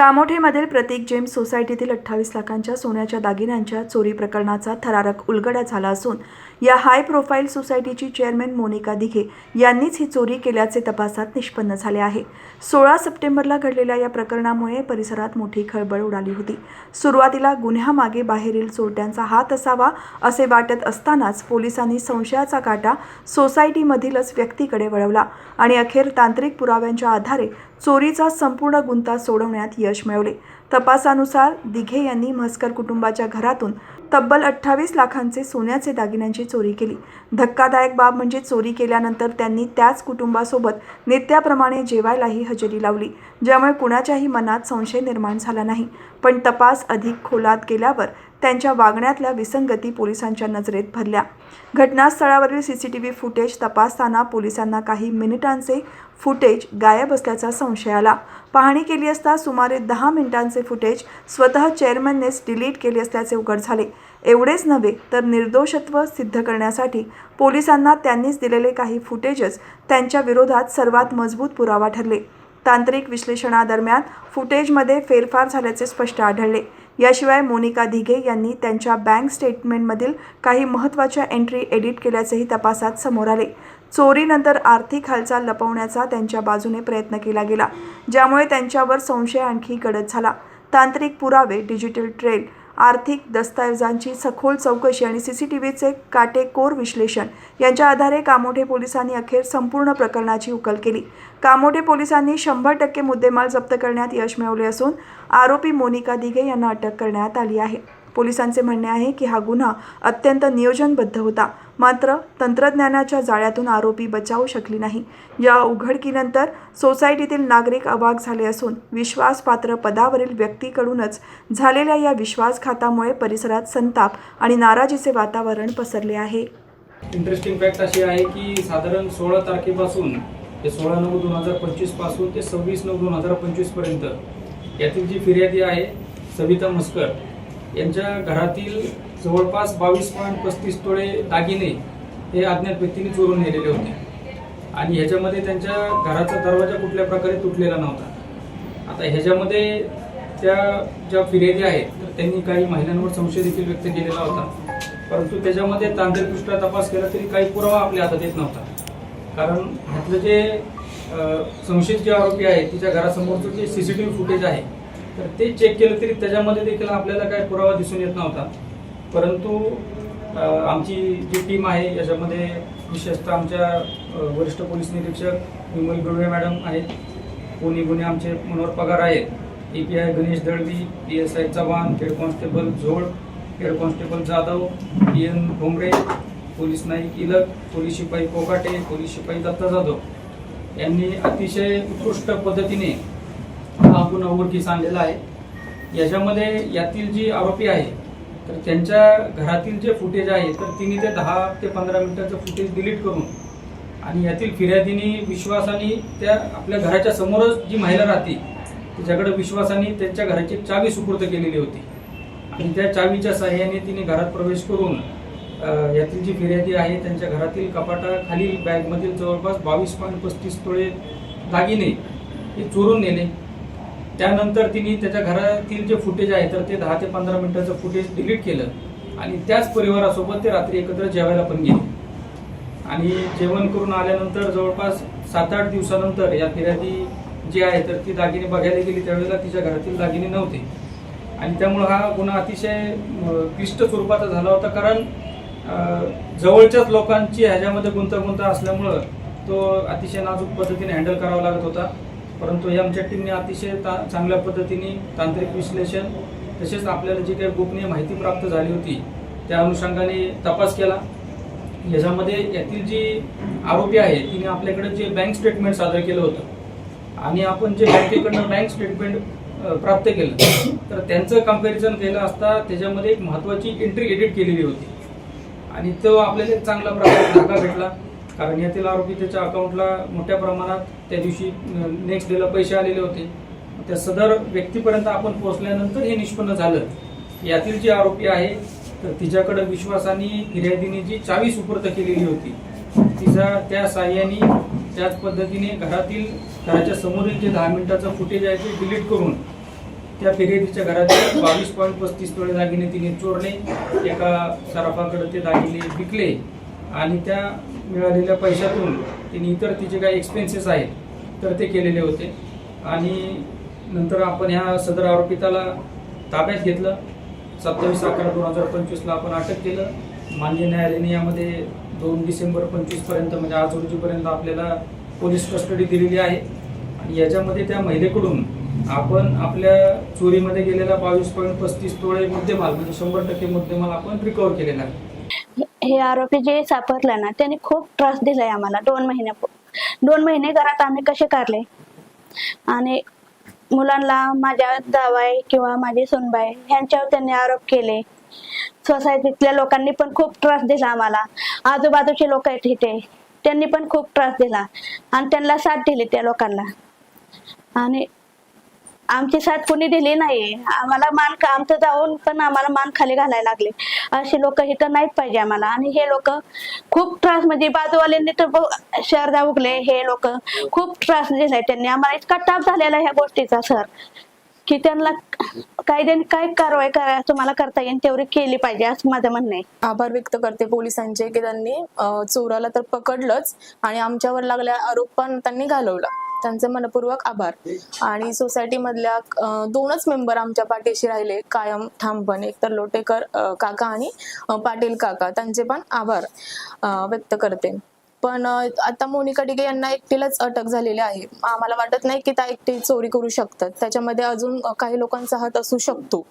कामोठेमधील प्रतीक James सोसायटीतील अठ्ठावीस लाखांच्या सोन्याच्या दागिन्यांच्या चोरी प्रकरणाचा थरारक उलगडा झाला असून या हाय प्रोफाईल सोसायटीची चेअरमॅन मोनिका दिघे यांनीच ही चोरी केल्याचे तपासात निष्पन्न झाले आहे. सोळा सप्टेंबरला घडलेल्या या प्रकरणामुळे परिसरात मोठी खळबळ उडाली होती. सुरुवातीला गुन्ह्यामागे बाहेरील चोरट्यांचा हात असावा असे वाटत असतानाच पोलिसांनी संशयाचा काटा सोसायटीमधीलच व्यक्तीकडे वळवला आणि अखेर तांत्रिक पुराव्यांच्या आधारे चोरीचा संपूर्ण गुंता सोडवण्यात यश मिळवले. तपासानुसार दिघे यांनी म्हस्कर कुटुंबाच्या घरातून तब्बल अठ्ठावीस लाखांचे सोन्याचे दागिन्यांची चोरी केली. धक्कादायक बाब म्हणजे चोरी केल्यानंतर त्यांनी त्याच कुटुंबासोबत नित्याप्रमाणे जेवायलाही हजेरी लावली ज्यामुळे कुणाच्याही मनात संशय निर्माण झाला नाही. पण तपास अधिक खोलात गेल्यावर त्यांच्या वागण्यातल्या विसंगती पोलिसांच्या नजरेत भरल्या. घटनास्थळावरील C C T V footage तपासताना पोलिसांना काही मिनिटांचे फुटेज गायब असल्याचा संशय आला. पाहणी केली असता सुमारे दहा मिनिटांचे फुटेज स्वतः चेअरमननेच डिलीट केले असल्याचे उघड झाले. एवढेच नव्हे तर निर्दोषत्व सिद्ध करण्यासाठी पोलिसांना त्यांनीच दिलेले काही फुटेजच त्यांच्या विरोधात सर्वात मजबूत पुरावा ठरले. तांत्रिक विश्लेषणादरम्यान फुटेजमध्ये फेरफार झाल्याचे स्पष्ट आढळले. याशिवाय मोनिका दिघे यांनी त्यांच्या बँक स्टेटमेंटमधील काही महत्त्वाच्या एंट्री एडिट केल्याचेही तपासात समोर आले. चोरीनंतर आर्थिक हालचाल लपवण्याचा त्यांच्या बाजूने प्रयत्न केला गेला ज्यामुळे त्यांच्यावर संशय आणखी गडद झाला. तांत्रिक पुरावे डिजिटल ट्रेल आर्थिक दस्तऐवजांची सखोल चौकशी आणि सी सी टी व्हीचे काटेकोर विश्लेषण यांच्या आधारे कामोठे पोलिसांनी अखेर संपूर्ण प्रकरणाची उकल केली. कामोठे पोलिसांनी शंभर टक्के मुद्देमाल जप्त करण्यात यश मिळवले असून आरोपी मोनिका दिघे यांना अटक करण्यात आली आहे. पोलिसांचे म्हणणे आहे की हा गुन्हा अत्यंत नियोजनबद्ध होता. मात्र तंत्रज्ञानाच्या जाळ्यातून आरोपी बचावू शकली नाही. या उघडकीनंतर सोसायटीतील नागरिक अवाक झाले असून विश्वासपात्र पदावरील व्यक्तीकडूनच झालेल्या या विश्वासघातामुळे परिसरात संताप आणि नाराजीचे वातावरण पसरले आहे. इंटरेस्टिंग फॅक्ट अशी आहे की साधारण सोळा तारखेपासून ते सोळा नऊ दोन हजार पंचवीसपासून ते सव्वीस नऊ दोन हजार पंचवीसपर्यंत यातील जी फिर्यादी आहे सविता मस्कर यांच्या घरातील जवळपास बावीस पॉईंट पस्तीस तोळे दागिने हे अज्ञात व्यक्तीने चोरून नेलेले होते. आणि ह्याच्यामध्ये त्यांच्या घराचा दरवाजा कुठल्या प्रकारे तुटलेला नव्हता. आता ह्याच्यामध्ये त्या ज्या फिर्यादी आहेत तर त्यांनी काही महिलांवर संशय देखील व्यक्त केलेला होता. परंतु त्याच्यामध्ये तांत्रिकदृष्ट्या तपास केला तरी काही पुरावा आपल्या हातात येत नव्हता. कारण ह्यातलं जे संशयित जे आरोपी आहे तिच्या घरासमोरचं जे C C T V footage आहे तर ते चेक केलं तरी त्याच्यामध्ये देखील आपल्याला काही पुरावा दिसून येत नव्हता. परंतु आमची जी टीम आहे याच्यामध्ये विशेषतः आमच्या वरिष्ठ पोलीस निरीक्षक विमल गुरवे मॅडम आहेत. कोणी गुन्हे आमचे मनोहर पगार आहेत. A P I Ganesh Dalvi P S I Chavan head constable Zol head constable Jadhav P N Bhongre police Naik Ilak police शिपाई कोकाटे पोलीस शिपाई दत्ता जाधव. यांनी अतिशय उत्कृष्ट पद्धतीने हा उघडकीस आणलेला आहे. याच्यामध्ये यातील जी आरोपी आहे तर त्यांच्या घरातील जे फुटेज आहे तर तिने ते दहा ते पंधरा मिनिटाचं फुटेज डिलीट करून आणि यातील फिर्यादीने विश्वासाने त्या आपल्या घराच्या समोरच जी महिला राहते तिच्याकडे विश्वासाने त्यांच्या घराची चावी सुपूर्द केलेली होती. आणि त्या चावीच्या सहाय्याने तिने घरात प्रवेश करून यातील जी फिर्यादी आहे त्यांच्या घरातील कपाटाखालील बॅगमधील जवळपास बावीस पॉईंट पस्तीस तोळे दागिने हे चोरून नेले. त्यानंतर तिने त्याच्या घरातील जे फुटेज आहे तर ते दहा ते पंधरा मिनिटाचं फुटेज डिलीट केलं. आणि त्याच परिवारासोबत ते रात्री एकत्र जेवायला पण गेले. आणि जेवण करून आल्यानंतर जवळपास सात आठ दिवसानंतर या फिर्यादी जी आहे तर ती दागिने बघायला गेली. त्यावेळेला तिच्या घरातील दागिने नव्हते. आणि त्यामुळं हा गुन्हा अतिशय क्लिष्ट स्वरूपाचा झाला होता. कारण जवळच्याच लोकांची ह्याच्यामध्ये गुंतागुंत असल्यामुळं तो अतिशय नाजूक पद्धतीने हँडल करावा लागत होता. परंतु या आमच्या टीमने अतिशय ता चांगल्या पद्धतीने तांत्रिक विश्लेषण तसेच आपल्याला जी काही गोपनीय माहिती प्राप्त झाली होती त्या अनुषंगाने तपास केला. याच्यामध्ये यातील जी आरोपी आहे तिने आपल्याकडे जे बँक स्टेटमेंट सादर केलं होतं आणि आपण जे बँकेकडनं बँक स्टेटमेंट प्राप्त केलं तर त्यांचं कंपॅरिझन केलं असता त्याच्यामध्ये एक महत्त्वाची एंट्री एडिट केलेली होती. आणि तो आपल्याला एक चांगला प्रकारे धागा भेटला. कारण यातील आरोपी त्याच्या अकाउंटला मोठ्या प्रमाणात त्या दिवशी नेक्स्ट डेला पैसे आलेले होते. त्या सदर व्यक्तीपर्यंत आपण पोहोचल्यानंतर हे निष्पन्न झालं. यातील जी आरोपी आहे तर तिच्याकडे विश्वासाने फिर्यादीने जी चावी सुपूर्द केलेली होती तिचा त्या साह्याने त्याच पद्धतीने घरातील घराच्या समोरील जे दहा मिनिटाचं फुटेज आहे ते डिलीट करून त्या फिर्यादीच्या घरातील बावीस पॉईंट पस्तीस तोळे दागिने तिने चोरले. एका सराफाकडे ते दागिने विकले. आणि त्या मिळालेल्या पैशातून तिने इतर तिचे काही एक्सपेन्सेस आहेत तर ते केलेले होते. आणि नंतर आपण ह्या सदर आरोपिताला ताब्यात घेतलं. सत्तावीस अकरा दोन हजार पंचवीसला आपण अटक केलं. मान्य न्यायालयाने यामध्ये दोन डिसेंबर पंचवीसपर्यंत म्हणजे आज रोजीपर्यंत आपल्याला पोलीस कस्टडी दिलेली आहे. आणि याच्यामध्ये त्या महिलेकडून आपण आपल्या चोरीमध्ये गेलेला बावीस पॉईंट पस्तीस तोळे मुद्देमाल म्हणजे शंभर टक्के मुद्देमाल आपण रिकवर केलेला आहे. हे आरोपी जे सापडला ना त्यांनी खूप त्रास दिलाय आम्हाला. दोन महिन्या दोन महिने घरात आम्ही कसे काढले? आणि मुलांना माझ्या जावाई किंवा माझी सुनबाई ह्यांच्यावर त्यांनी आरोप केले. सोसायटीतल्या लोकांनी पण खूप त्रास दिला आम्हाला. आजूबाजूचे लोक आहेत इथे. त्यांनी पण खूप त्रास दिला. आणि त्यांना साथ दिली त्या लोकांना. आणि आमची साथ कोणी दिली नाही. आम्हाला मान आमचं जाऊन पण आम्हाला मान खाली घालायला लागले. असे लोक इथं नाहीत पाहिजे आम्हाला. आणि हे लोक खूप त्रास म्हणजे बाजूवाल्यांनी तर शरदा उगले हे लोक खूप त्रास दिलाय त्यांनी. आम्हाला इतका टाप झालेला ह्या गोष्टीचा सर. की त्यांना कायद्याने काय कारवाई करा तुम्हाला करता येईल तेवढी केली पाहिजे असं माझं म्हणणं आहे. आभार व्यक्त करते पोलिसांचे की त्यांनी चोराला तर पकडलंच आणि आमच्यावर लागल्या आरोप पण त्यांनी घालवला. त्यांचे मनपूर्वक आभार. आणि सोसायटीमधल्या मधल्या दोनच मेंबर आमच्या पाठीशी राहिले कायम ठामपणे. एक तर लोटेकर काका आणि पाटील काका. त्यांचे पण आभार व्यक्त करते. पण आता मोनिका डिगे यांना एकटीलाच अटक झालेली आहे. आम्हाला वाटत नाही की त्या एकटी चोरी करू शकतात. त्याच्यामध्ये अजून काही लोकांचा हात असू शकतो.